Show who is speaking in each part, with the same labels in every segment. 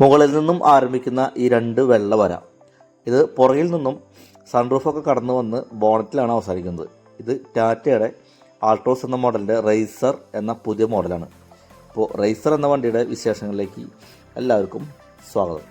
Speaker 1: മുകളിൽ നിന്നും ആരംഭിക്കുന്ന ഈ രണ്ട് വെള്ള വര ഇത് പുറകിൽ നിന്നും സൺറൂഫൊക്കെ കടന്നു വന്ന് ബോണറ്റിലാണ് അവസാനിക്കുന്നത്. ഇത് ടാറ്റയുടെ ആൾട്രോസ് എന്ന മോഡലിന്റെ റൈസർ എന്ന പുതിയ മോഡലാണ് അപ്പോൾ റൈസർ എന്ന വണ്ടിയുടെ വിശേഷങ്ങളിലേക്ക് എല്ലാവർക്കും സ്വാഗതം.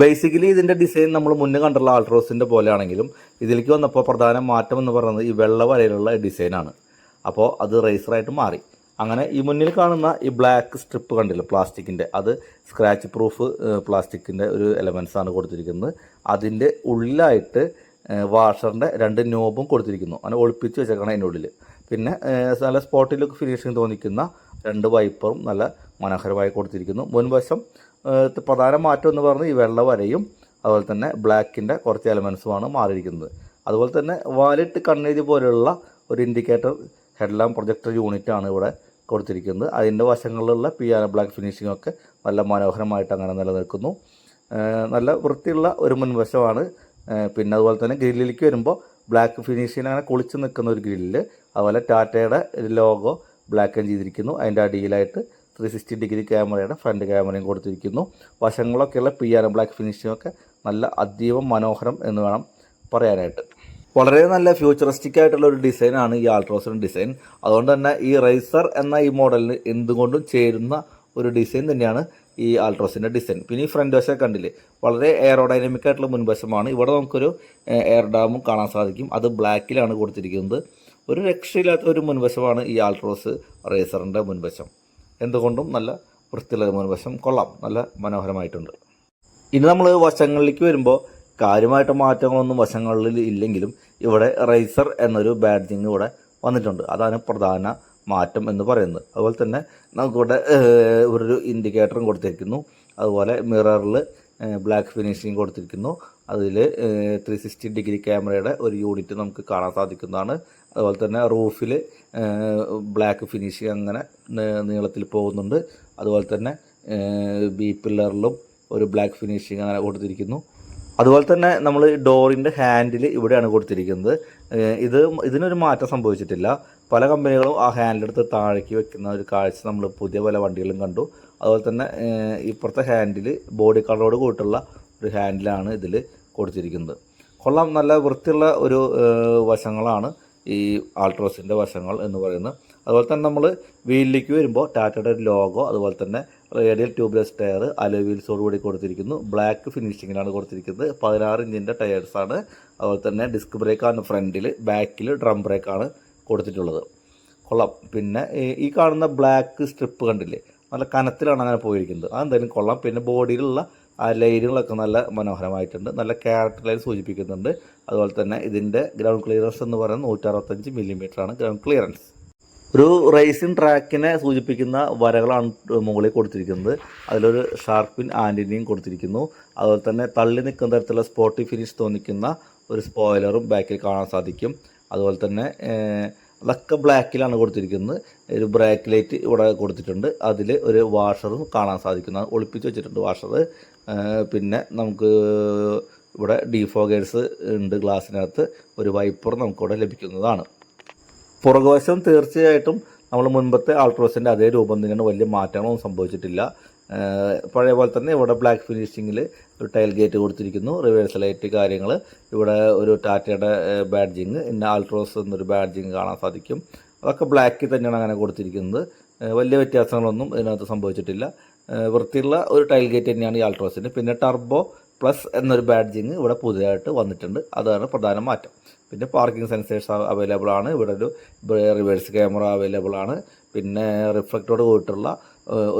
Speaker 1: ബേസിക്കലി ഇതിന്റെ ഡിസൈൻ നമ്മൾ മുന്നേ കണ്ടുള്ള ആൾട്രോസിന്റെ പോലെയാണെങ്കിലും ഇതിലേക്ക് വന്നപ്പോൾ പ്രധാന മാറ്റം എന്ന് പറയുന്നത് ഈ വെള്ള വരയിലുള്ള ഡിസൈനാണ് അപ്പോൾ അത് റേസറായിട്ട് മാറി. അങ്ങനെ ഈ മുന്നിൽ കാണുന്ന ഈ ബ്ലാക്ക് സ്ട്രിപ്പ് കണ്ടില്ല പ്ലാസ്റ്റിക്കിന്റെ അത് സ്ക്രാച്ച് പ്രൂഫ് പ്ലാസ്റ്റിക്കിന്റെ ഒരു എലമെൻസ് ആണ് കൊടുത്തിരിക്കുന്നത്. അതിന്റെ ഉള്ളിലായിട്ട് വാഷറിന്റെ രണ്ട് നോബും കൊടുത്തിരിക്കുന്നു. അങ്ങനെ ഒളിപ്പിച്ച് വെച്ചേക്കണം അതിന്റെ ഉള്ളിൽ പിന്നെ നല്ല സ്പോട്ടിലൊക്കെ ഫിനിഷിങ് തോന്നിക്കുന്ന രണ്ട് വൈപ്പറും നല്ല മനോഹരമായി കൊടുത്തിരിക്കുന്നു. മുൻവശം പ്രധാന മാറ്റം എന്ന് പറയുന്നത് ഈ വെള്ള വരയും അതുപോലെ തന്നെ ബ്ലാക്കിന്റെ കുറച്ച് എലമെൻസുമാണ് മാറിയിരിക്കുന്നത്. അതുപോലെ തന്നെ വാലിട്ട് കണ്ണെഴുതി പോലെയുള്ള ഒരു ഇൻഡിക്കേറ്റർ ഹെഡ്ലാം പ്രൊജക്ടർ യൂണിറ്റ് ആണ് ഇവിടെ കൊടുത്തിരിക്കുന്നത്. അതിന്റെ വശങ്ങളിലുള്ള പിയാന ബ്ലാക്ക് ഫിനിഷിംഗ് ഒക്കെ നല്ല മനോഹരമായിട്ട് അങ്ങനെ നിലനിൽക്കുന്നു. നല്ല വൃത്തിയുള്ള ഒരു മുൻവശമാണ്. പിന്നെ അതുപോലെ തന്നെ ഗ്രില്ലിലേക്ക് വരുമ്പോൾ ബ്ലാക്ക് ഫിനിഷിങ് അങ്ങനെ കുളിച്ച് നിൽക്കുന്ന ഒരു ഗ്രില്ല് അതുപോലെ ടാറ്റയുടെ ലോഗോ ബ്ലാക്ക് ചെയ്തിരിക്കുന്നു. അതിന്റെ അടിയിലായിട്ട് ത്രീ സിക്സ്റ്റി ഡിഗ്രി ക്യാമറയുടെ ഫ്രണ്ട് ക്യാമറയും കൊടുത്തിരിക്കുന്നു. വശങ്ങളൊക്കെയുള്ള പിയാനോ ബ്ലാക്ക് ഫിനിഷിംഗ് ഒക്കെ നല്ല അതീവ മനോഹരം എന്ന് വേണം പറയാനായിട്ട്. വളരെ നല്ല ഫ്യൂച്ചറിസ്റ്റിക് ആയിട്ടുള്ള ഒരു ഡിസൈനാണ് ഈ ആൾട്രോസിന്റെ ഡിസൈൻ അതുകൊണ്ട് തന്നെ ഈ റൈസർ എന്ന ഈ മോഡലിന് എന്തുകൊണ്ടും ചേരുന്ന ഒരു ഡിസൈൻ തന്നെയാണ് ഈ ആൾട്രോസിന്റെ ഡിസൈൻ പിന്നെ ഈ ഫ്രണ്ട് വശം കണ്ടില്ലേ? വളരെ എയറോഡൈനമിക് ആയിട്ടുള്ള മുൻവശമാണ്. ഇവിടെ നമുക്കൊരു എയർ ഡാമും കാണാൻ സാധിക്കും. അത് ബ്ലാക്കിലാണ് കൊടുത്തിരിക്കുന്നത്. ഒരു രക്ഷയില്ലാത്ത ഒരു മുൻവശമാണ് ഈ ആൾട്രോസ് റേസറിന്റെ മുൻവശം. എന്തുകൊണ്ടും നല്ല വൃത്തിയുള്ള മുൻവശം കൊള്ളാം. നല്ല മനോഹരമായിട്ടുണ്ട്. ഇനി നമ്മൾ വശങ്ങളിലേക്ക് വരുമ്പോൾ കാര്യമായിട്ട് മാറ്റങ്ങളൊന്നും വശങ്ങളിൽ ഇല്ലെങ്കിലും ഇവിടെ റൈസർ എന്നൊരു ബാഡ്ജിങ് ഇവിടെ വന്നിട്ടുണ്ട്. അതാണ് പ്രധാന മാറ്റം എന്ന് പറയുന്നത്. അതുപോലെ തന്നെ നമുക്കിവിടെ ഒരു ഇൻഡിക്കേറ്ററും കൊടുത്തിരിക്കുന്നു. അതുപോലെ മിററിൽ ബ്ലാക്ക് ഫിനിഷിങ് കൊടുത്തിരിക്കുന്നു. അതിൽ ത്രീ സിക്സ്റ്റി ഡിഗ്രി ക്യാമറയുടെ ഒരു യൂണിറ്റ് നമുക്ക് കാണാൻ സാധിക്കുന്നതാണ്. അതുപോലെ തന്നെ റൂഫിൽ ബ്ലാക്ക് ഫിനിഷ് അങ്ങനെ നീളത്തിൽ പോകുന്നുണ്ട്. അതുപോലെ തന്നെ ബി പില്ലറിലും ഒരു ബ്ലാക്ക് ഫിനിഷിങ് അങ്ങനെ കൊടുത്തിരിക്കുന്നു. അതുപോലെ തന്നെ നമ്മൾ ഡോറിന്റെ ഹാൻഡിൽ ഇവിടെയാണ് കൊടുത്തിരിക്കുന്നത്. ഇത് ഇതിനൊരു മാറ്റം സംഭവിച്ചിട്ടില്ല. പല കമ്പനികളും ആ ഹാൻഡിലെടുത്ത് താഴേക്ക് വെക്കുന്ന ഒരു കാഴ്ച നമ്മൾ പുതിയ പല വണ്ടികളും കണ്ടു. അതുപോലെ തന്നെ ഇപ്പുറത്തെ ഹാൻഡിൽ ബോഡി കളറോട് കൂട്ടുള്ള ഒരു ഹാൻഡിലാണ് ഇതിൽ കൊടുത്തിരിക്കുന്നത്. കൊള്ളാം. നല്ല വൃത്തിയുള്ള ഒരു വശങ്ങളാണ്. ഈ ആൾട്രോസിന്റെ വശങ്ങൾ എന്ന് പറയുന്നത് അതുപോലെ തന്നെ നമ്മൾ വീലിലേക്ക് വരുമ്പോൾ ടാറ്റയുടെ ലോഗോ അതുപോലെ തന്നെ റേഡിയൽ ട്യൂബ്ലെസ് ടയർ അലോ വീൽസോട് കൂടി കൊടുത്തിരിക്കുന്നു. ബ്ലാക്ക് ഫിനിഷിങ്ങിലാണ് കൊടുത്തിരിക്കുന്നത്. പതിനാറ് ഇഞ്ചിന്റെ ടയേഴ്സാണ് അതുപോലെ തന്നെ ഡിസ്ക് ബ്രേക്കാണ് ഫ്രണ്ടിൽ ബാക്കിൽ ഡ്രം ബ്രേക്കാണ് കൊടുത്തിട്ടുള്ളത്. കൊള്ളാം. പിന്നെ ഈ കാണുന്ന ബ്ലാക്ക് സ്ട്രിപ്പ് കണ്ടില്ലേ? നല്ല കനത്തിലാണ് അങ്ങനെ പോയിരിക്കുന്നത്. അതെന്തായാലും കൊള്ളാം. പിന്നെ ബോഡിയിലുള്ള ആ ലൈനുകളൊക്കെ നല്ല മനോഹരമായിട്ടുണ്ട്. നല്ല ക്യാരക്ടർ ലൈൻ സൂചിപ്പിക്കുന്നുണ്ട്. അതുപോലെ തന്നെ ഇതിന്റെ ഗ്രൗണ്ട് ക്ലിയറൻസ് എന്ന് പറയുന്നത് നൂറ്ററുപത്തഞ്ച് ആണ് ഗ്രൗണ്ട് ക്ലിയറൻസ് ഒരു റേസിംഗ് ട്രാക്കിനെ സൂചിപ്പിക്കുന്ന വരകളാണ് മുകളിൽ കൊടുത്തിരിക്കുന്നത്. അതിലൊരു ഷാർപ്പിൻ ആന്റിനിയും കൊടുത്തിരിക്കുന്നു. അതുപോലെ തന്നെ തള്ളി നിൽക്കുന്ന തരത്തിലുള്ള സ്പോട്ടി ഫിനിഷ് തോന്നിക്കുന്ന ഒരു സ്പോയിലറും ബാക്കിൽ കാണാൻ സാധിക്കും. അതുപോലെ തന്നെ അതൊക്കെ ബ്ലാക്കിലാണ് കൊടുത്തിരിക്കുന്നത്. ഒരു ബ്രേക്ക് ലൈറ്റ് ഇവിടെ കൊടുത്തിട്ടുണ്ട്. അതിൽ ഒരു വാഷറും കാണാൻ സാധിക്കുന്നതാണ് ഒളിപ്പിച്ച് വെച്ചിട്ടുണ്ട് വാഷർ പിന്നെ നമുക്ക് ഇവിടെ ഡീഫോഗേഴ്സ് ഉണ്ട് ഗ്ലാസ്സിനകത്ത് ഒരു വൈപ്പർ നമുക്കിവിടെ ലഭിക്കുന്നതാണ്. പുറകുവശം തീർച്ചയായിട്ടും നമ്മൾ മുൻപത്തെ ആൾട്രോസിന്റെ അതേ രൂപം തന്നെയാണ് വലിയ മാറ്റങ്ങളൊന്നും സംഭവിച്ചിട്ടില്ല. പഴയ പോലെ തന്നെ ഇവിടെ ബ്ലാക്ക് ഫിനിഷിങ്ങിൽ ഒരു ടൈൽ ഗേറ്റ് കൊടുത്തിരിക്കുന്നു. റിവേഴ്സ് ലൈറ്റ് കാര്യങ്ങൾ. ഇവിടെ ഒരു ടാറ്റയുടെ ബാഡ്ജിങ് ഇന്ന ആൾട്രോസ് എന്നൊരു ബാഡ്ജിങ് കാണാൻ സാധിക്കും. അതൊക്കെ ബ്ലാക്കിൽ തന്നെയാണ് അങ്ങനെ കൊടുത്തിരിക്കുന്നത്. വലിയ വ്യത്യാസങ്ങളൊന്നും ഇതിനകത്ത് സംഭവിച്ചിട്ടില്ല. വൃത്തിയുള്ള ഒരു ടൈൽ ഗേറ്റ് തന്നെയാണ് ഈ ആൾട്രോസിന് പിന്നെ ടർബോ പ്ലസ് എന്നൊരു ബാഡ്ജിങ് ഇവിടെ പുതിയതായിട്ട് വന്നിട്ടുണ്ട്. അതാണ് പ്രധാന മാറ്റം. പിന്നെ പാർക്കിംഗ് സെൻസേഴ്സ് അവൈലബിൾ ആണ്. ഇവിടെ ഒരു റിവേഴ്സ് ക്യാമറ അവൈലബിൾ ആണ്. പിന്നെ റിഫ്ലക്റ്റോട് കൂട്ടുള്ള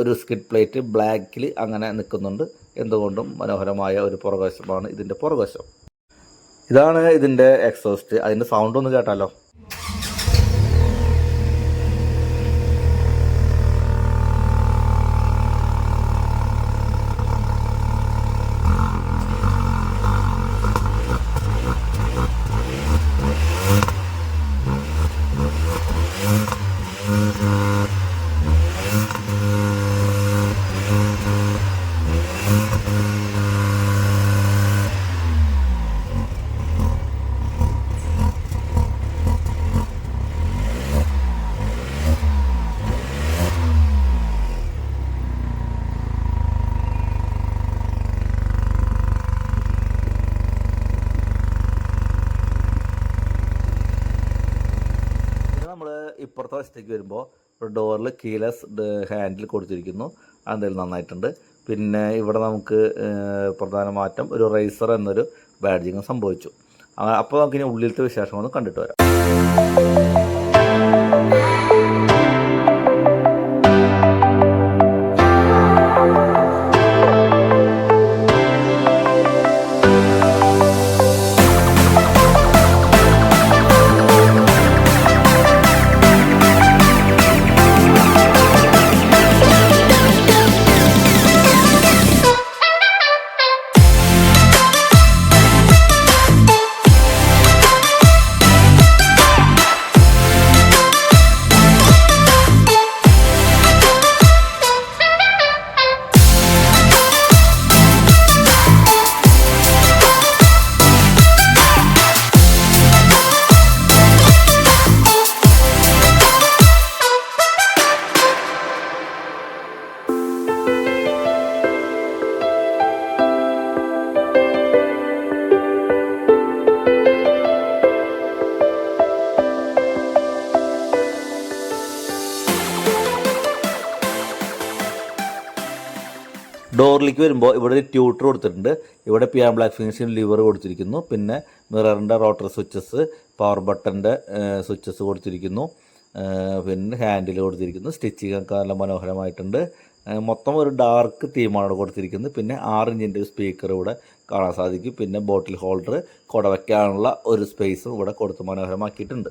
Speaker 1: ഒരു സ്കിഡ് പ്ലേറ്റ് ബ്ലാക്കിൽ അങ്ങനെ നിൽക്കുന്നുണ്ട്. എന്തുകൊണ്ടും മനോഹരമായ ഒരു പുറകശമാണ് ഇതിന്റെ പുറകശം ഇതാണ് ഇതിന്റെ എക്സോസ്റ്റ് അതിന്റെ സൗണ്ട് ഒന്ന് കേട്ടാലോ പിന്നെ നമ്മൾ ഇപ്പുറത്തെ വശത്തേക്ക് വരുമ്പോൾ ഡോറിൽ കീലസ് ഹാൻഡിൽ കൊടുത്തിരിക്കുന്നു. അതെന്തായാലും നന്നായിട്ടുണ്ട്. പിന്നെ ഇവിടെ നമുക്ക് പ്രധാന മാറ്റം ഒരു റൈസർ എന്നൊരു ബാഡ്ജിങ് സംഭവിച്ചു. അപ്പോൾ നമുക്ക് ഇനി ഉള്ളിലത്തെ വിശേഷമൊന്നും കണ്ടിട്ട് വരാം. ഡോറിലേക്ക് വരുമ്പോൾ ഇവിടെ ഒരു ട്യൂട്ടർ കൊടുത്തിട്ടുണ്ട്. ഇവിടെ പിയാൻ ബ്ലാക്ക് ഫിനിഷിംഗ് ലിവർ കൊടുത്തിരിക്കുന്നു. പിന്നെ മിററിന്റെ റോട്ടർ സ്വിച്ചസ് പവർ ബട്ടന്റെ സ്വിച്ചസ് കൊടുത്തിരിക്കുന്നു. പിന്നെ ഹാൻഡിൽ കൊടുത്തിരിക്കുന്നു. സ്റ്റിച്ചിങ് ഒക്കെ നല്ല മനോഹരമായിട്ടുണ്ട്. മൊത്തം ഒരു ഡാർക്ക് തീമാണ് കൊടുത്തിരിക്കുന്നത്. പിന്നെ ആറ് ഇഞ്ചിന്റെ ഒരു സ്പീക്കർ ഇവിടെ കാണാൻ സാധിക്കും. പിന്നെ ബോട്ടിൽ ഹോൾഡർ കുട വയ്ക്കാനുള്ള ഒരു സ്പേസും ഇവിടെ കൊടുത്ത് മനോഹരമാക്കിയിട്ടുണ്ട്.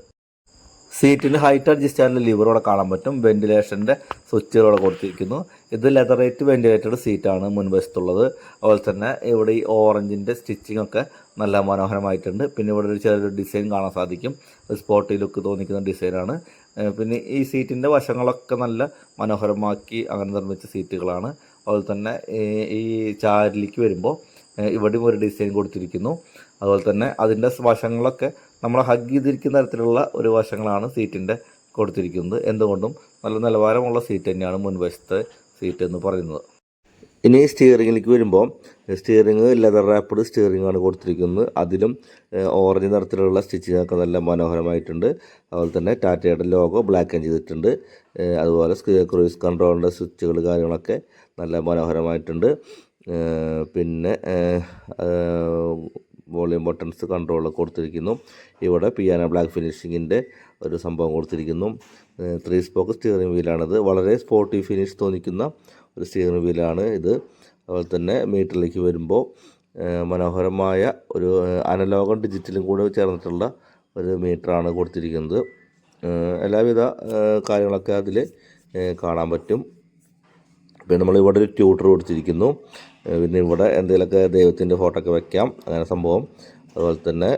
Speaker 1: സീറ്റിന് ഹൈറ്റ് അഡ്ജസ്റ്റ് ചെയ്യാനുള്ള ലിവർ ഇവിടെ കാണാൻ പറ്റും. വെന്റിലേഷന്റെ സ്വിച്ചുകൾ ഇവിടെ കൊടുത്തിരിക്കുന്നു. ഇത് ലെതറേറ്റ് വെന്റിലേറ്റഡ് സീറ്റാണ് മുൻവശത്തുള്ളത്. അതുപോലെ തന്നെ ഇവിടെ ഈ ഓറഞ്ചിന്റെ സ്റ്റിച്ചിങ് ഒക്കെ നല്ല മനോഹരമായിട്ടുണ്ട്. പിന്നെ ഇവിടെ ഒരു ചെറിയൊരു ഡിസൈൻ കാണാൻ സാധിക്കും. സ്പോട്ടി ലുക്ക് തോന്നിക്കുന്ന ഡിസൈനാണ് പിന്നെ ഈ സീറ്റിന്റെ വശങ്ങളൊക്കെ നല്ല മനോഹരമാക്കി അങ്ങനെ നിർമ്മിച്ച സീറ്റുകളാണ് അതുപോലെ തന്നെ ഈ- ചാരിലേക്ക് വരുമ്പോൾ ഇവിടെയും ഒരു ഡിസൈൻ കൊടുത്തിരിക്കുന്നു. അതുപോലെ തന്നെ അതിന്റെ വശങ്ങളൊക്കെ നമ്മൾ ഹഗ് ചെയ്തിരിക്കുന്ന തരത്തിലുള്ള ഒരു വശങ്ങളാണ് സീറ്റിന്റെ കൊടുത്തിരിക്കുന്നത്. എന്തുകൊണ്ടും നല്ല നിലവാരമുള്ള സീറ്റ് തന്നെയാണ് മുൻവശത്തെ സീറ്റ് എന്ന് പറയുന്നത്. ഇനി സ്റ്റിയറിങ്ങിലേക്ക് വരുമ്പോൾ സ്റ്റിയറിങ് ലെതർ റാപ്പിഡ് സ്റ്റിയറിംഗ് ആണ് കൊടുത്തിരിക്കുന്നത്. അതിലും ഓറഞ്ച് നിറത്തിലുള്ള സ്റ്റിച്ചിങ് ഒക്കെ നല്ല മനോഹരമായിട്ടുണ്ട്. അതുപോലെ തന്നെ ടാറ്റയുടെ ലോഗോ ബ്ലാക്ക് ചെയ്തിട്ടുണ്ട്. അതുപോലെ ക്രൂയിസ് കൺട്രോളിന്റെ സ്വിച്ചുകൾ കാര്യങ്ങളൊക്കെ നല്ല മനോഹരമായിട്ടുണ്ട്. പിന്നെ വോളിയം ബട്ടൺസ് കൺട്രോൾ കൊടുത്തിരിക്കുന്നു. ഇവിടെ പിയാനോ ബ്ലാക്ക് ഫിനിഷിങ്ങിന്റെ ഒരു സംഭവം കൊടുത്തിരിക്കുന്നു. ത്രീ സ്പോക്ക് സ്റ്റിയറിംഗ് വീലാണിത് വളരെ സ്പോർട്ടി ഫിനിഷ് തോന്നിക്കുന്ന ഒരു സ്റ്റിയറിംഗ് വീലാണ് ഇത്. അതുപോലെ തന്നെ മീറ്ററിലേക്ക് വരുമ്പോൾ മനോഹരമായ ഒരു അനലോഗും ഡിജിറ്റലും കൂടെ ചേർന്നിട്ടുള്ള ഒരു മീറ്ററാണ് കൊടുത്തിരിക്കുന്നത്. എല്ലാവിധ കാര്യങ്ങളൊക്കെ അതിൽ കാണാൻ പറ്റും. പിന്നെ നമ്മൾ ഇവിടെ ഒരു ട്യൂട്ടർ കൊടുത്തിരിക്കുന്നു. പിന്നെ ഇവിടെ എന്തെങ്കിലുമൊക്കെ ദൈവത്തിന്റെ ഫോട്ടോ ഒക്കെ വെക്കാം. അങ്ങനെ സംഭവം. അതുപോലെ തന്നെ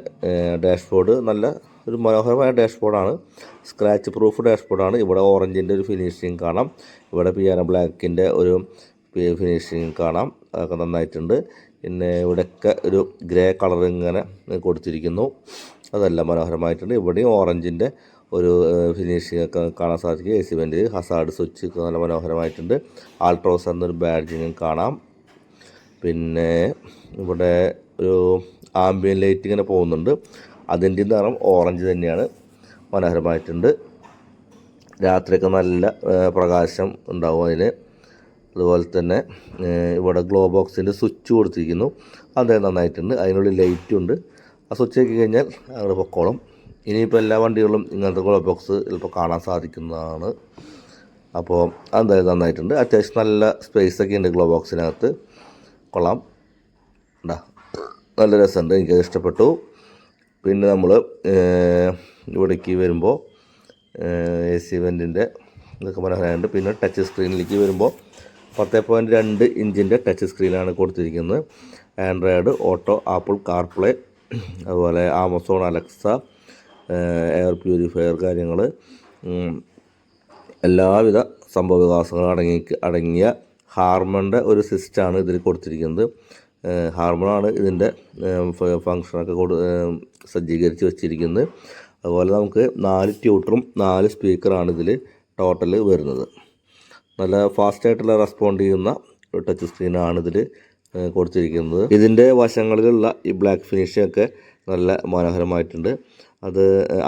Speaker 1: ഡാഷ്ബോർഡ് നല്ല ഒരു മനോഹരമായ ഡാഷ്ബോർഡാണ്. Scratch proof ഡാഷ്ബോർഡാണ്. ഇവിടെ ഓറഞ്ചിന്റെ ഒരു ഫിനിഷിങ് കാണാം. ഇവിടെ പിയാനോ ബ്ലാക്കിന്റെ ഒരു ഫിനിഷിങ് കാണാം. അതൊക്കെ നന്നായിട്ടുണ്ട്. പിന്നെ ഇവിടെയൊക്കെ ഒരു ഗ്രേ കളർ ഇങ്ങനെ കൊടുത്തിരിക്കുന്നു. അതെല്ലാം മനോഹരമായിട്ടുണ്ട്. ഇവിടെയും ഓറഞ്ചിന്റെ ഒരു ഫിനിഷിംഗ് ഒക്കെ കാണാൻ സാധിക്കും. എ സി വേണ്ടി ഹസാർഡ് സ്വിച്ച് നല്ല മനോഹരമായിട്ടുണ്ട്. ആൾട്രോസ് എന്നൊരു ബാഡ്ജിങ്ങും കാണാം. പിന്നെ ഇവിടെ ഒരു ആംബിയൻ ലൈറ്റ് ഇങ്ങനെ പോകുന്നുണ്ട്. അതിന്റെ നിറം ഓറഞ്ച് തന്നെയാണ്. മനോഹരമായിട്ടുണ്ട്. രാത്രിയൊക്കെ നല്ല പ്രകാശം ഉണ്ടാവും അതിന്. അതുപോലെ തന്നെ ഇവിടെ ഗ്ലോ ബോക്സിന്റെ സ്വിച്ച് കൊടുത്തിരിക്കുന്നു. അത് നന്നായിട്ടുണ്ട്. അതിനുള്ളിൽ ലൈറ്റും ഉണ്ട്. ആ സ്വിച്ച് ആക്കി കഴിഞ്ഞാൽ അങ്ങോട്ട് പൊക്കോളും. ഇനിയിപ്പോൾ എല്ലാ വണ്ടികളും ഇങ്ങനത്തെ ഗ്ലോ ബോക്സ് ചിലപ്പോൾ കാണാൻ സാധിക്കുന്നതാണ്. അപ്പോൾ അതെന്തായാലും നന്നായിട്ടുണ്ട്. അത്യാവശ്യം നല്ല സ്പേസ് ഒക്കെ ഉണ്ട് ഗ്ലോ ബോക്സിനകത്ത് കൊള്ളാം. ഉണ്ടാ നല്ല രസമുണ്ട് എനിക്കത് ഇഷ്ടപ്പെട്ടു. പിന്നെ നമ്മൾ ഇവിടേക്ക് വരുമ്പോൾ എ സി വെന്റിന്റെ ഇതൊക്കെ പറയാനുണ്ട് പിന്നെ ടച്ച് സ്ക്രീനിലേക്ക് വരുമ്പോൾ പത്ത് പോയിന്റ് രണ്ട് ഇഞ്ചിന്റെ ടച്ച് സ്ക്രീനാണ് കൊടുത്തിരിക്കുന്നത്. ആൻഡ്രോയിഡ് ഓട്ടോ ആപ്പിൾ കാർപ്ലേ അതുപോലെ ആമസോൺ അലക്സ എയർ പ്യൂരിഫയർ കാര്യങ്ങൾ എല്ലാവിധ സംഭവ വികാസങ്ങളും അടങ്ങി അടങ്ങിയ ഹാർമണിന്റെ ഒരു സിസ്റ്റാണ് ഇതിൽ കൊടുത്തിരിക്കുന്നത്. ഹാർമോണാണ് ഇതിന്റെ ഫങ്ഷനൊക്കെ കൊടു സജ്ജീകരിച്ച് വെച്ചിരിക്കുന്നത്. അതുപോലെ നമുക്ക് നാല് ട്യൂട്ടറും നാല് സ്പീക്കറാണ് ഇതിൽ ടോട്ടൽ വരുന്നത്. നല്ല ഫാസ്റ്റായിട്ടുള്ള റെസ്പോണ്ട് ചെയ്യുന്ന ടച്ച് സ്ക്രീനാണ് ഇതിൽ കൊടുത്തിരിക്കുന്നത്. ഇതിന്റെ വശങ്ങളിലുള്ള ഈ ബ്ലാക്ക് ഫിനിഷിംഗ് ഒക്കെ നല്ല മനോഹരമായിട്ടുണ്ട്. അത്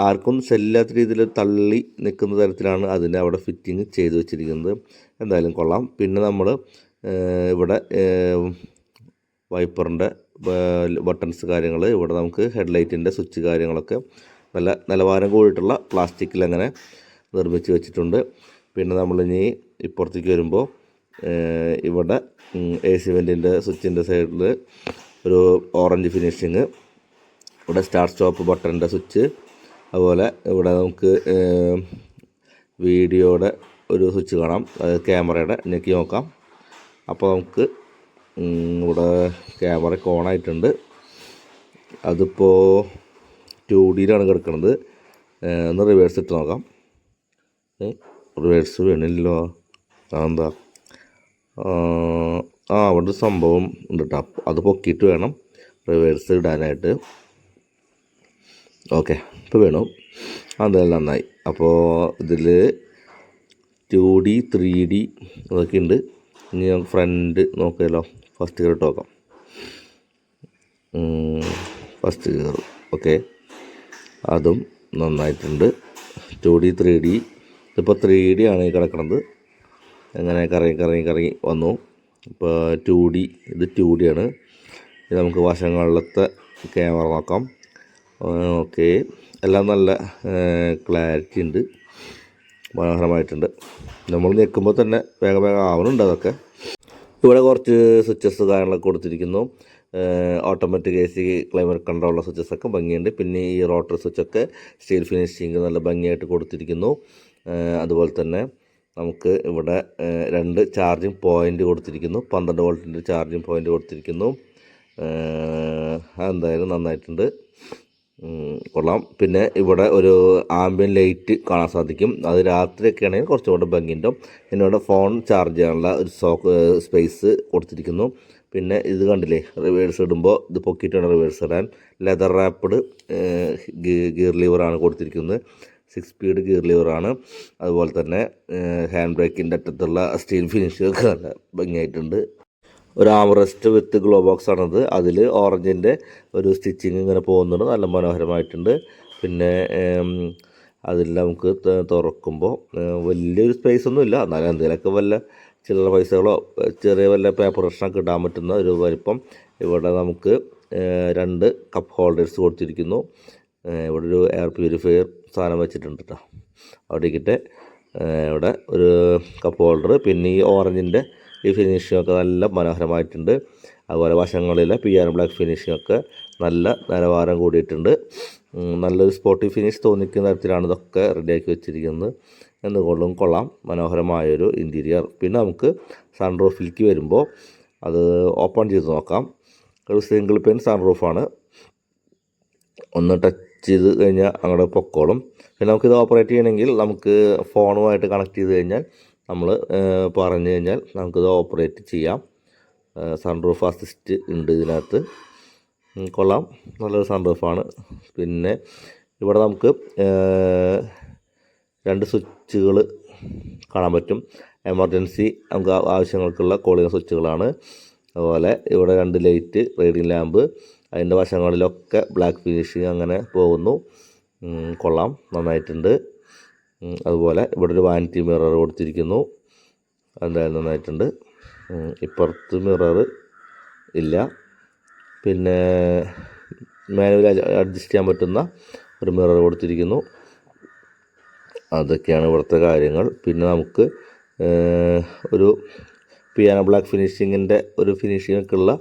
Speaker 1: ആർക്കും ശല്യമില്ലാത്ത രീതിയിൽ തള്ളി നിൽക്കുന്ന തരത്തിലാണ് അതിന്റെ അവിടെ ഫിറ്റിങ് ചെയ്ത് വെച്ചിരിക്കുന്നത്. എന്തായാലും കൊള്ളാം. പിന്നെ നമ്മൾ ഇവിടെ വൈപ്പറിന്റെ ബട്ടൺസ് കാര്യങ്ങൾ ഇവിടെ നമുക്ക് ഹെഡ്ലൈറ്റിന്റെ സ്വിച്ച് കാര്യങ്ങളൊക്കെ നല്ല നിലവാരം കൂടിയിട്ടുള്ള പ്ലാസ്റ്റിക്കിൽ അങ്ങനെ നിർമ്മിച്ച് വെച്ചിട്ടുണ്ട്. പിന്നെ നമ്മളിനി ഇപ്പുറത്തേക്ക് വരുമ്പോൾ ഇവിടെ എ സി വെന്റിന്റെ സ്വിച്ചിന്റെ സൈഡിൽ ഒരു ഓറഞ്ച് ഫിനിഷിങ് ഇവിടെ സ്റ്റാർട്ട് സ്റ്റോപ്പ് ബട്ടണിന്റെ സ്വിച്ച്. അതുപോലെ ഇവിടെ നമുക്ക് വീഡിയോയുടെ ഒരു സ്വിച്ച് കാണാം. അത് ക്യാമറയുടെ. ഞെക്കി നോക്കാം. അപ്പോൾ നമുക്ക് ഇവിടെ ക്യാമറ ഓണായിട്ടുണ്ട് അതിപ്പോൾ ടു ഡിയിലാണ് കിടക്കുന്നത് ഒന്ന് റിവേഴ്സ് ഇട്ട് നോക്കാം. റിവേഴ്സ് വേണില്ലോ അതെന്താ? ആ അവിടെ സംഭവം ഉണ്ട് കേട്ടോ അത് പൊക്കിയിട്ട് വേണം റിവേഴ്സ് ഇടാനായിട്ട്. ഓക്കെ ഇപ്പോൾ വേണു. അതെല്ലാം നന്നായി. അപ്പോൾ ഇതിൽ ടു ഡി ത്രീ ഡി അതൊക്കെ ഉണ്ട് ഇനി ഫ്രണ്ട് നോക്കാമല്ലോ ഫസ്റ്റ് ഗിയർ ഇട്ട് നോക്കാം ഫസ്റ്റ് ഗിയർ ഓക്കെ. അതും നന്നായിട്ടുണ്ട്. Two D three D. ഇതിപ്പോൾ ത്രീ ഡി ആണ് കിടക്കുന്നത് അങ്ങനെ കറങ്ങി കറങ്ങി കറങ്ങി വന്നു. ഇപ്പോൾ ടു ഡി ഇത് ടു ഡി ആണ്. ഇത് നമുക്ക് വശങ്ങളിലത്തെ ക്യാമറ നോക്കാം. ഓക്കെ. എല്ലാം നല്ല ക്ലാരിറ്റി ഉണ്ട്. മനോഹരമായിട്ടുണ്ട്. നമ്മൾ നിൽക്കുമ്പോൾ തന്നെ വേഗം വേഗം ആവണുണ്ട് അതൊക്കെ. ഇവിടെ കുറച്ച് സ്വിച്ചസ് കാര്യങ്ങളൊക്കെ കൊടുത്തിരിക്കുന്നു. Automatic A C climate switches ഒക്കെ ഭംഗിയുണ്ട്. പിന്നെ ഈ റോട്ടർ സ്വിച്ചൊക്കെ സ്റ്റീൽ ഫിനിഷിങ് നല്ല ഭംഗിയായിട്ട് കൊടുത്തിരിക്കുന്നു. അതുപോലെ തന്നെ നമുക്ക് ഇവിടെ രണ്ട് ചാർജിങ് പോയിന്റ് കൊടുത്തിരിക്കുന്നു. പന്ത്രണ്ട് വോൾട്ടിന്റെ ചാർജിങ് പോയിന്റ് കൊടുത്തിരിക്കുന്നു. അതെന്തായാലും നന്നായിട്ടുണ്ട്. കൊള്ളാം. പിന്നെ ഇവിടെ ഒരു ആംബിയൻ ലൈറ്റ് കാണാൻ സാധിക്കും. അത് രാത്രിയൊക്കെ ആണെങ്കിൽ കുറച്ചും കൂടെ പിന്നെ ഇവിടെ ഫോൺ ചാർജ് ചെയ്യാനുള്ള ഒരു സോക്ക് സ്പേസ് കൊടുത്തിരിക്കുന്നു. പിന്നെ ഇത് കണ്ടില്ലേ റിവേഴ്സ് ഇടുമ്പോൾ ഇത് പൊക്കിയിട്ടാണ് റിവേഴ്സ് ഇടാൻ. ലെതർ റാപ്പിഡ് ഗിയർ ലിവറാണ് കൊടുത്തിരിക്കുന്നത്. സിക്സ് സ്പീഡ് ഗിയർ ലിവറാണ് അതുപോലെ തന്നെ ഹാൻഡ് ബ്രേക്കിന്റെ അറ്റത്തുള്ള സ്റ്റീൽ ഫിനിഷ് ഒക്കെ നല്ല ഭംഗിയായിട്ടുണ്ട്. ഒരു ആമറസ്റ്റ് വിത്ത് ഗ്ലോ ബോക്സ് ആണത്. അതിൽ ഓറഞ്ചിന്റെ ഒരു സ്റ്റിച്ചിങ് ഇങ്ങനെ പോകുന്നുണ്ട്. നല്ല മനോഹരമായിട്ടുണ്ട്. പിന്നെ അതിൽ നമുക്ക് തുറക്കുമ്പോൾ വലിയൊരു സ്പേസ് ഒന്നും ഇല്ല എന്നാലും എന്തെങ്കിലുമൊക്കെ വല്ല ചില്ലറ പൈസകളോ ചെറിയ വല്ല പേപ്പർ കഷ്ണമൊക്കെ ഇടാൻ പറ്റുന്ന ഒരു വലിപ്പം. ഇവിടെ നമുക്ക് രണ്ട് കപ്പ് ഹോൾഡേഴ്സ് കൊടുത്തിരിക്കുന്നു. ഇവിടെ ഒരു എയർ പ്യൂരിഫയർ സാധനം വെച്ചിട്ടുണ്ട് കേട്ടോ ഏഹ്, ഇവിടെ ഒരു കപ്പ് ഹോൾഡർ പിന്നെ ഈ ഓറഞ്ചിന്റെ ഈ ഫിനിഷിംഗ് ഒക്കെ നല്ല മനോഹരമായിട്ടുണ്ട്. അതുപോലെ വശങ്ങളിലെ പി ആർ ബ്ലാക്ക് ഫിനിഷിംഗ് ഒക്കെ നല്ല നിലവാരം കൂടിയിട്ടുണ്ട്. നല്ലൊരു സ്പോട്ടി ഫിനിഷ് തോന്നിക്കുന്ന തരത്തിലാണ് ഇതൊക്കെ റെഡിയാക്കി വെച്ചിരിക്കുന്നത്. എന്തുകൊണ്ടും കൊള്ളാം. മനോഹരമായൊരു ഇന്റീരിയർ പിന്നെ നമുക്ക് സൺ റൂഫിലേക്ക് വരുമ്പോൾ അത് ഓപ്പൺ ചെയ്ത് നോക്കാം. ഒരു സിംഗിൾ പെൻ സൺറൂഫാണ് ഒന്ന് ടച്ച് ചെയ്ത് കഴിഞ്ഞാൽ അങ്ങോട്ട് പൊക്കോളും. പിന്നെ നമുക്കിത് ഓപ്പറേറ്റ് ചെയ്യണമെങ്കിൽ നമുക്ക് ഫോണുമായിട്ട് കണക്ട് ചെയ്ത് കഴിഞ്ഞാൽ നമ്മൾ പറഞ്ഞു കഴിഞ്ഞാൽ നമുക്കിത് ഓപ്പറേറ്റ് ചെയ്യാം. സൺറൂഫ് അസിസ്റ്റ് ഉണ്ട് ഇതിനകത്ത്. കൊള്ളാം. നല്ലൊരു സൺറൂഫാണ് പിന്നെ ഇവിടെ നമുക്ക് രണ്ട് സ്വിച്ചുകൾ കാണാൻ പറ്റും. എമർജൻസി നമുക്ക് ആവശ്യങ്ങൾക്കുള്ള കോളിംഗ് സ്വിച്ചുകളാണ്. അതുപോലെ ഇവിടെ രണ്ട് ലൈറ്റ് റീഡിംഗ് ലാമ്പ് അതിന്റെ വശങ്ങളിലൊക്കെ ബ്ലാക്ക് ഫിനിഷിങ് അങ്ങനെ പോകുന്നു. കൊള്ളാം. നന്നായിട്ടുണ്ട്. അതുപോലെ ഇവിടെ ഒരു വാനിറ്റി മിറർ കൊടുത്തിരിക്കുന്നു. എന്തായാലും നന്നായിട്ടുണ്ട്. ഇപ്പുറത്ത് മിറർ ഇല്ല. പിന്നെ മാനുവൽ അഡ്ജസ്റ്റ് ചെയ്യാൻ പറ്റുന്ന ഒരു മിറർ കൊടുത്തിരിക്കുന്നു. അതൊക്കെയാണ് ഇവിടുത്തെ കാര്യങ്ങൾ. പിന്നെ നമുക്ക് ഒരു പിയാനോ ബ്ലാക്ക് ഫിനിഷിങ്ങിന്റെ ഒരു ഫിനിഷിങ്ങൊക്കെ ഉള്ള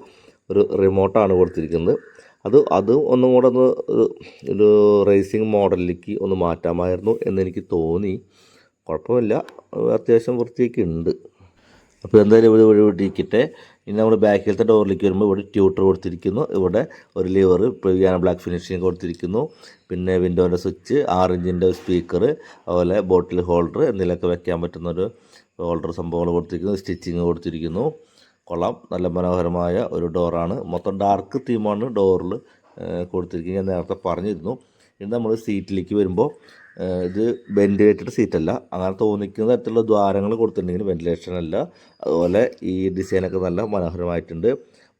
Speaker 1: ഒരു റിമോട്ടാണ് കൊടുത്തിരിക്കുന്നത്. അത് അത് ഒന്നും കൂടെ ഒന്ന് ഒരു- റേസിംഗ് മോഡലിലേക്ക് ഒന്ന് മാറ്റാമായിരുന്നു എന്നെനിക്ക് തോന്നി. കുഴപ്പമില്ല. അത്യാവശ്യം വൃത്തിയൊക്കെ ഉണ്ട്. അപ്പോൾ എന്തായാലും ഇവിടെ ഇവിടെ ഇരിക്കട്ടെ. ഇനി നമ്മൾ ബാക്കിലത്തെ ഡോറിലേക്ക് വരുമ്പോൾ ഇവിടെ ട്യൂട്ടർ കൊടുത്തിരിക്കുന്നു. ഇവിടെ ഒരു ലിവർ പ്രിയാന ബ്ലാക്ക് ഫിനിഷിങ് കൊടുത്തിരിക്കുന്നു. പിന്നെ വിൻഡോന്റെ സ്വിച്ച് ആറ് ഇഞ്ചിന്റെ സ്പീക്കർ അതുപോലെ ബോട്ടിൽ ഹോൾഡർ എന്തെങ്കിലുമൊക്കെ വെക്കാൻ പറ്റുന്നൊരു ഹോൾഡർ സംഭവങ്ങൾ കൊടുത്തിരിക്കുന്നു. സ്റ്റിച്ചിങ് കൊടുത്തിരിക്കുന്നു. കൊള്ളാം. നല്ല മനോഹരമായ ഒരു ഡോറാണ്. മൊത്തം ഡാർക്ക് തീമാണ് ഡോറിൽ കൊടുത്തിരിക്കുന്നത്. ഞാൻ നേരത്തെ പറഞ്ഞിരുന്നു. ഇനി നമ്മൾ സീറ്റിലേക്ക് വരുമ്പോൾ ഇത് വെന്റിലേറ്റഡ് സീറ്റല്ല അങ്ങനെ തോന്നിക്കുന്ന തരത്തിലുള്ള ദ്വാരങ്ങൾ കൊടുത്തിട്ടുണ്ടെങ്കിൽ വെന്റിലേഷൻ അല്ല. അതുപോലെ ഈ ഡിസൈനൊക്കെ നല്ല മനോഹരമായിട്ടുണ്ട്.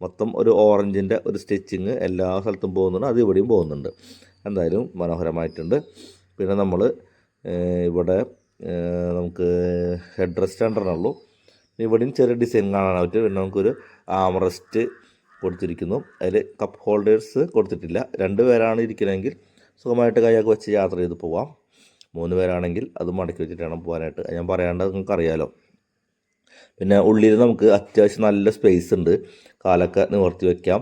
Speaker 1: മൊത്തം ഒരു ഓറഞ്ചിന്റെ ഒരു സ്റ്റിച്ചിങ് എല്ലാ സ്ഥലത്തും പോകുന്നുണ്ട്. അത് ഇവിടെയും പോകുന്നുണ്ട്. എന്തായാലും മനോഹരമായിട്ടുണ്ട്. പിന്നെ നമ്മൾ ഇവിടെ നമുക്ക് ഹെഡ് റെസ്റ്റ് ഇവിടെയും ചെറിയ ഡിസൈൻ കാണാൻ പറ്റും. പിന്നെ നമുക്കൊരു ആമറസ്റ്റ് കൊടുത്തിരിക്കുന്നു. അതിൽ കപ്പ് ഹോൾഡേഴ്സ് കൊടുത്തിട്ടില്ല. രണ്ട് പേരാണ് ഇരിക്കണമെങ്കിൽ സുഖമായിട്ട് കൈയൊക്കെ വെച്ച് യാത്ര ചെയ്ത് പോവാം. മൂന്ന് പേരാണെങ്കിൽ അത് മടക്കി വെച്ചിട്ടാണ് പോകാനായിട്ട്. ഞാൻ പറയാണ്ടത് നിങ്ങൾക്ക് അറിയാലോ പിന്നെ ഉള്ളിൽ നമുക്ക് അത്യാവശ്യം നല്ല സ്പേസ് ഉണ്ട്. കാലൊക്കെ നിവർത്തി വയ്ക്കാം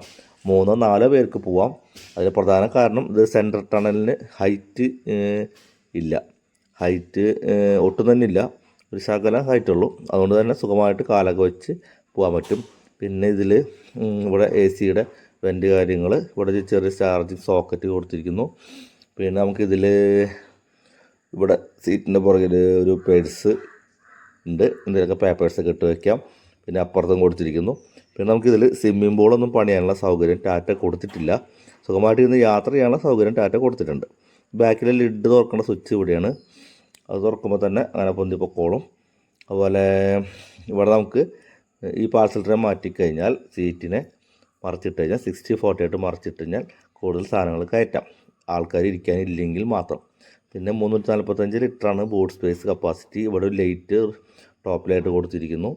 Speaker 1: മൂന്നോ നാലോ പേർക്ക് പോവാം. അതിന് പ്രധാന കാരണം ഇത് സെൻട്രൽ ടണലിന് ഹൈറ്റ് ഇല്ല. ഹൈറ്റ് ഒട്ടും തന്നെ ഇല്ല. ഒരു ശകലം ആയിട്ടുള്ളൂ അതുകൊണ്ട് തന്നെ സുഖമായിട്ട് കാലൊക്കെ വെച്ച് പോകാൻ പറ്റും. പിന്നെ ഇതിൽ ഇവിടെ എ സിയുടെ വെന്റ് കാര്യങ്ങൾ ഇവിടെ ചെറിയ ചാർജിങ് സോക്കറ്റ് കൊടുത്തിരിക്കുന്നു. പിന്നെ നമുക്കിതിൽ ഇവിടെ സീറ്റിന്റെ പുറകിൽ ഒരു പേഴ്സ് ഉണ്ട്. എന്തെങ്കിലുമൊക്കെ പേപ്പേഴ്സൊക്കെ ഇട്ട് വയ്ക്കാം പിന്നെ അപ്പുറത്തും കൊടുത്തിരിക്കുന്നു. പിന്നെ നമുക്കിതിൽ സ്വിമ്മിംഗ് പൂളൊന്നും പണിയാനുള്ള സൗകര്യം ടാറ്റ കൊടുത്തിട്ടില്ല. സുഖമായിട്ട് ഇന്ന് യാത്ര ചെയ്യാനുള്ള സൗകര്യം ടാറ്റ കൊടുത്തിട്ടുണ്ട്. ബാക്കിലെ ലിഡ് തുറക്കേണ്ട സ്വിച്ച് ഇവിടെയാണ്. അത് തുറക്കുമ്പോൾ തന്നെ അങ്ങനെ പൊന്തി പൊക്കോളും. അതുപോലെ ഇവിടെ നമുക്ക് ഈ പാർസൽ ട്രേ മാറ്റിക്കഴിഞ്ഞാൽ സീറ്റിനെ മറിച്ചിട്ട് കഴിഞ്ഞാൽ സിക്സ്റ്റി ഫോർട്ടി ആയിട്ട് മറിച്ചിട്ട് കഴിഞ്ഞാൽ കൂടുതൽ സാധനങ്ങൾ കയറ്റാം. ആൾക്കാർ ഇരിക്കാനില്ലെങ്കിൽ മാത്രം. പിന്നെ മുന്നൂറ്റി നാൽപ്പത്തഞ്ച് ലിറ്ററാണ് ബോട്ട് സ്പേസ് കപ്പാസിറ്റി ഇവിടെ ഒരു ലൈറ്റ് ടോപ്പിലായിട്ട് കൊടുത്തിരിക്കുന്നു.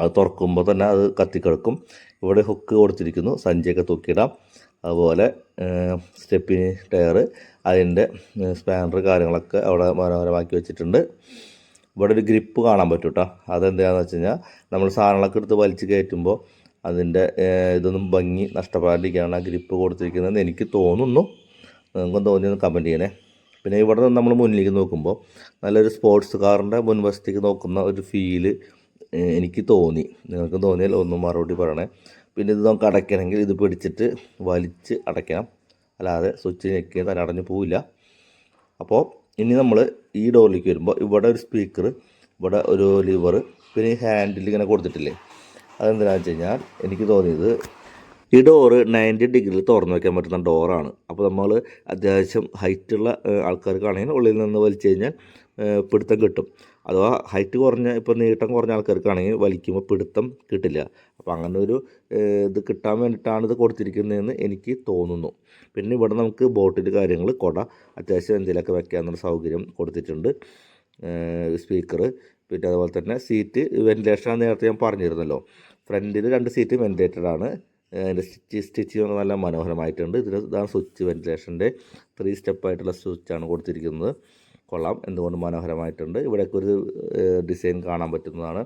Speaker 1: അത് തുറക്കുമ്പോൾ തന്നെ അത് കത്തിക്കിടക്കും. ഇവിടെ ഹുക്ക് കൊടുത്തിരിക്കുന്നു. സഞ്ചിയൊക്കെ തൂക്കിയിടാം. അതുപോലെ സ്റ്റെപ്പിന് ടയർ അതിന്റെ സ്പാനർ കാര്യങ്ങളൊക്കെ അവിടെ മനോഹരമാക്കി വെച്ചിട്ടുണ്ട്. ഇവിടെ ഒരു ഗ്രിപ്പ് കാണാൻ പറ്റും കേട്ടോ അതെന്താണെന്ന് വെച്ച് കഴിഞ്ഞാൽ നമ്മൾ സാധനങ്ങളൊക്കെ എടുത്ത് വലിച്ച് കയറ്റുമ്പോൾ അതിന്റെ ഇതൊന്നും ഭംഗി നഷ്ടപ്പെടാതിരിക്കാനാണ് ആ ഗ്രിപ്പ് കൊടുത്തിരിക്കുന്നതെന്ന് എനിക്ക് തോന്നുന്നു. നിങ്ങൾക്കും തോന്നിയൊന്ന് കമന്റ് ചെയ്യണേ. പിന്നെ ഇവിടെ നിന്ന് നമ്മൾ മുന്നിലേക്ക് നോക്കുമ്പോൾ നല്ലൊരു സ്പോർട്സ് കാറിന്റെ മുൻവശത്തേക്ക് നോക്കുന്ന ഒരു ഫീൽ എനിക്ക് തോന്നി. നിങ്ങൾക്ക് തോന്നിയാൽ ഒന്നും മറുപടി പറയണേ. പിന്നെ ഇത് നമുക്ക് അടയ്ക്കണമെങ്കിൽ ഇത് പിടിച്ചിട്ട് വലിച്ച് അടയ്ക്കണം. അല്ലാതെ സ്വിച്ച് ഞെക്കിയാൽ തന്നെ അടഞ്ഞു പോവില്ല. അപ്പോൾ ഇനി നമ്മൾ ഈ ഡോറിലേക്ക് വരുമ്പോൾ ഇവിടെ ഒരു സ്പീക്കർ ഇവിടെ ഒരു ലിവർ പിന്നെ ഈ ഹാൻഡിൽ ഇങ്ങനെ കൊടുത്തിട്ടില്ലേ? അതെന്തിനാണെന്ന് വെച്ച് കഴിഞ്ഞാൽ എനിക്ക് തോന്നിയത് ഈ ഡോറ് നയന്റി ഡിഗ്രിയിൽ തുറന്നു വയ്ക്കാൻ പറ്റുന്ന ഡോറാണ് അപ്പോൾ നമ്മൾ അത്യാവശ്യം ഹൈറ്റുള്ള ആൾക്കാർക്കാണെങ്കിൽ ഉള്ളിൽ നിന്ന് വലിച്ചു കഴിഞ്ഞാൽ പിടുത്തം കിട്ടും. അഥവാ ഹൈറ്റ് കുറഞ്ഞ ഇപ്പോൾ നീട്ടം കുറഞ്ഞ ആൾക്കാർക്കാണെങ്കിൽ വലിക്കുമ്പോൾ പിടുത്തം കിട്ടില്ല. അപ്പോൾ അങ്ങനെ ഒരു ഇത് കിട്ടാൻ വേണ്ടിയിട്ടാണ് ഇത് കൊടുത്തിരിക്കുന്നതെന്ന് എനിക്ക് തോന്നുന്നു. പിന്നെ ഇവിടെ നമുക്ക് ബോട്ടിൽ കാര്യങ്ങൾ കുട അത്യാവശ്യം എന്തെങ്കിലുമൊക്കെ വെക്കാനുള്ള സൗകര്യം കൊടുത്തിട്ടുണ്ട്. സ്പീക്കർ പിന്നെ അതുപോലെ തന്നെ സീറ്റ് വെന്റിലേഷൻ നേരത്തെ ഞാൻ പറഞ്ഞിരുന്നല്ലോ. ഫ്രണ്ടിൽ രണ്ട് സീറ്റ് വെന്റിലേറ്റഡ് ആണ്. അതിന്റെ സ്റ്റിച്ച് സ്റ്റിച്ച് നല്ല മനോഹരമായിട്ടുണ്ട്. ഇതിൽ ഇതാണ് സ്വിച്ച് വെന്റിലേഷന്റെ ത്രീ സ്റ്റെപ്പായിട്ടുള്ള സ്വിച്ചാണ് കൊടുത്തിരിക്കുന്നത്. കൊള്ളാം എന്തുകൊണ്ട് മനോഹരമായിട്ടുണ്ട്. ഇവിടെയൊക്കെ ഒരു ഡിസൈൻ കാണാൻ പറ്റുന്നതാണ്.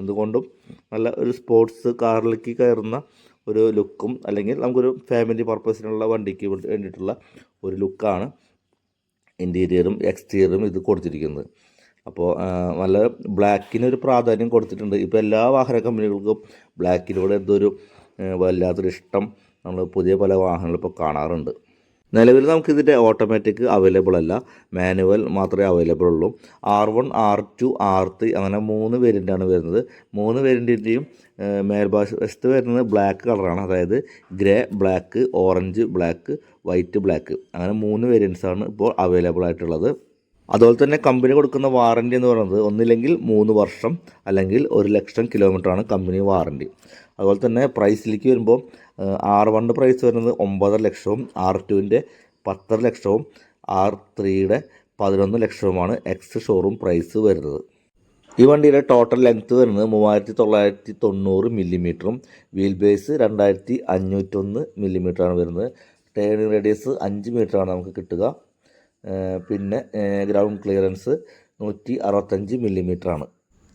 Speaker 1: എന്തുകൊണ്ടും നല്ല ഒരു സ്പോർട്സ് കാറിലേക്ക് കയറുന്ന ഒരു ലുക്കും അല്ലെങ്കിൽ നമുക്കൊരു ഫാമിലി പർപ്പസിനുള്ള വണ്ടിക്ക് വേണ്ടിയിട്ടുള്ള ഒരു ലുക്കാണ് ഇന്റീരിയറും എക്സ്റ്റീരിയറും ഇത് കൊടുത്തിരിക്കുന്നത്. അപ്പോൾ നല്ല ബ്ലാക്കിന് ഒരു പ്രാധാന്യം കൊടുത്തിട്ടുണ്ട്. ഇപ്പോൾ എല്ലാ വാഹന കമ്പനികൾക്കും ബ്ലാക്കിലൂടെ എന്തൊരു വല്ലാത്തൊരു ഇഷ്ടം നമ്മൾ പുതിയ പല വാഹനങ്ങളിപ്പോൾ കാണാറുണ്ട്. നിലവിൽ നമുക്കിതിന്റെ ഓട്ടോമാറ്റിക് അവൈലബിൾ അല്ല. മാനുവൽ മാത്രമേ അവൈലബിൾ ഉള്ളൂ. R one R two R three അങ്ങനെ മൂന്ന് വേരിയന്റാണ് വരുന്നത്. മൂന്ന് വേരിയന്റിന്റെയും മേൽഭാഷത്ത് വരുന്നത് ബ്ലാക്ക് കളറാണ് അതായത് grey black orange black white black അങ്ങനെ മൂന്ന് വേരിയൻസാണ് ഇപ്പോൾ അവൈലബിൾ ആയിട്ടുള്ളത്. അതുപോലെ തന്നെ കമ്പനി കൊടുക്കുന്ന വാറണ്ടി എന്ന് പറയുന്നത് ഒന്നില്ലെങ്കിൽ മൂന്ന് വർഷം അല്ലെങ്കിൽ ഒരു ലക്ഷം കിലോമീറ്ററാണ് കമ്പനി വാറണ്ടി അതുപോലെ തന്നെ പ്രൈസിലേക്ക് വരുമ്പോൾ ആർ വണ്ണിന്റെ പ്രൈസ് വരുന്നത് ഒമ്പതര ലക്ഷവും ആർ ടുവിന്റെ പത്തര ലക്ഷവും ആർ ത്രീയുടെ പതിനൊന്ന് ലക്ഷവുമാണ് എക്സ് ഷോറൂം പ്രൈസ് വരുന്നത്. ഈ വണ്ടിയുടെ ടോട്ടൽ ലെങ്ത്ത് വരുന്നത് മൂവായിരത്തി തൊള്ളായിരത്തി തൊണ്ണൂറ് മില്ലിമീറ്ററും വീൽ ബേസ് രണ്ടായിരത്തി അഞ്ഞൂറ്റൊന്ന് മില്ലിമീറ്ററാണ് വരുന്നത്. ടേണിംഗ് റേഡിയസ് അഞ്ച് മീറ്ററാണ് നമുക്ക് കിട്ടുക. പിന്നെ ഗ്രൗണ്ട് ക്ലിയറൻസ് നൂറ്റി അറുപത്തഞ്ച് മില്ലിമീറ്ററാണ്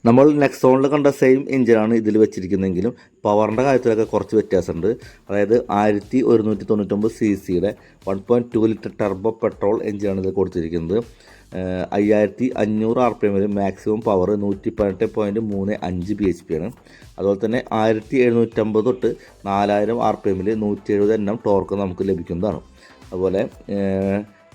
Speaker 1: നമ്മൾ നെക്സോണിൽ കണ്ട സെയിം എഞ്ചിനാണ് ഇതിൽ വെച്ചിരിക്കുന്നതെങ്കിലും പവറിന്റെ കാര്യത്തിലൊക്കെ കുറച്ച് വ്യത്യാസമുണ്ട്. അതായത് ആയിരത്തി ഒരുന്നൂറ്റി തൊണ്ണൂറ്റൊമ്പത് സി സിയുടെ one point two litre turbo petrol എഞ്ചിനാണ് ഇതിൽ കൊടുത്തിരിക്കുന്നത്. അയ്യായിരത്തി അഞ്ഞൂറ് ആർ പി എമ്മിൽ മാക്സിമം പവർ നൂറ്റി പതിനെട്ട് പോയിന്റ് മൂന്ന് അഞ്ച് ബി എച്ച് പി ആണ്. അതുപോലെ തന്നെ ആയിരത്തി എഴുന്നൂറ്റമ്പത് തൊട്ട് നാലായിരം ആർ പി എമ്മിൽ നൂറ്റി എഴുപത് എണ്ണം ടോർക്ക് നമുക്ക് ലഭിക്കുന്നതാണ്. അതുപോലെ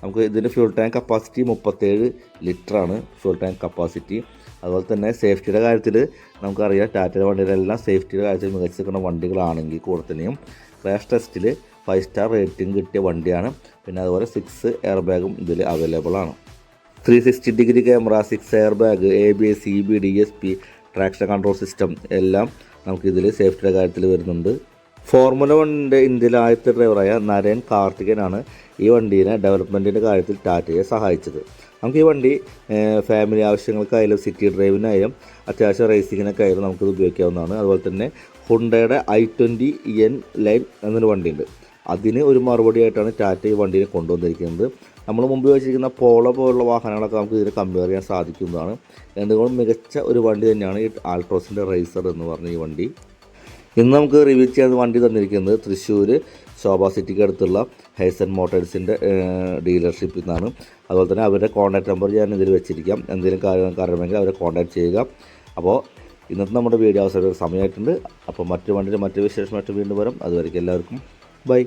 Speaker 1: നമുക്ക് ഇതിന്റെ ഫ്യൂൾ ടാങ്ക് കപ്പാസിറ്റി മുപ്പത്തേഴ് ലിറ്ററാണ് ഫ്യൂൾ ടാങ്ക് കപ്പാസിറ്റി അതുപോലെ തന്നെ സേഫ്റ്റിയുടെ കാര്യത്തിൽ നമുക്കറിയാം ടാറ്റയുടെ വണ്ടികളെല്ലാം സേഫ്റ്റിയുടെ കാര്യത്തിൽ മികച്ച നിൽക്കുന്ന വണ്ടികളാണെങ്കിൽ കൂടെ തന്നെയും ക്രാഷ് ടെസ്റ്റിൽ ഫൈവ് സ്റ്റാർ റേറ്റിംഗ് കിട്ടിയ വണ്ടിയാണ്. പിന്നെ അതുപോലെ സിക്സ് എയർ ബാഗും ഇതിൽ അവൈലബിൾ ആണ്. Three sixty degree camera six air bag A B S C B D S P traction control system എല്ലാം നമുക്കിതിൽ സേഫ്റ്റിയുടെ കാര്യത്തിൽ വരുന്നുണ്ട്. ഫോർമുല വണ്ണിന്റെ ഇന്ത്യയിലെ ആദ്യത്തെ ഡ്രൈവറായ നരേൻ കാർത്തികനാണ് ഈ വണ്ടീനെ ഡെവലപ്മെന്റിന്റെ കാര്യത്തിൽ ടാറ്റയെ സഹായിച്ചത്. നമുക്ക് ഈ വണ്ടി ഫാമിലി ആവശ്യങ്ങൾക്കായാലും സിറ്റി ഡ്രൈവിനായാലും അത്യാവശ്യം റേസിങ്ങിനൊക്കെ ആയാലും നമുക്കിത് ഉപയോഗിക്കാവുന്നതാണ്. അതുപോലെ തന്നെ ഹുണ്ടയുടെ ഐ ട്വന്റി എൻ ലൈൻ എന്നൊരു വണ്ടിയുണ്ട്. അതിന് ഒരു മറുപടിയായിട്ടാണ് ടാറ്റ ഈ വണ്ടീനെ കൊണ്ടുവന്നിരിക്കുന്നത്. നമ്മൾ മുമ്പ് വെച്ചിരിക്കുന്ന പോള പോലുള്ള വാഹനങ്ങളൊക്കെ നമുക്ക് ഇതിനെ കമ്പയർ ചെയ്യാൻ സാധിക്കുന്നതാണ്. എന്തുകൊണ്ടും മികച്ച ഒരു വണ്ടി തന്നെയാണ് ഈ ആൾട്രോസിന്റെ റേസർ എന്ന് പറഞ്ഞ ഈ വണ്ടി. ഇന്ന് നമുക്ക് റിവ്യൂ ചെയ്യാൻ വണ്ടി തന്നിരിക്കുന്നത് തൃശ്ശൂർ ശോഭ സിറ്റിക്ക് അടുത്തുള്ള ഹൈസൻ മോട്ടോഴ്സിന്റെ ഡീലർഷിപ്പിൽ നിന്നാണ് അതുപോലെ തന്നെ അവരുടെ കോൺടാക്ട് നമ്പർ ഞാൻ ഇതിൽ വെച്ചിരിക്കാം. എന്തെങ്കിലും കാര്യം കാരണമെങ്കിൽ അവരെ കോൺടാക്ട് ചെയ്യുക. അപ്പോൾ ഇന്നത്തെ നമ്മുടെ വീഡിയോ അവസരം സമയമായിട്ടുണ്ട്. അപ്പോൾ മറ്റു വണ്ടിയുടെ മറ്റു വിശേഷമായിട്ട് വീണ്ടും വരും. അതുവരെയ്ക്കും എല്ലാവർക്കും ബൈ.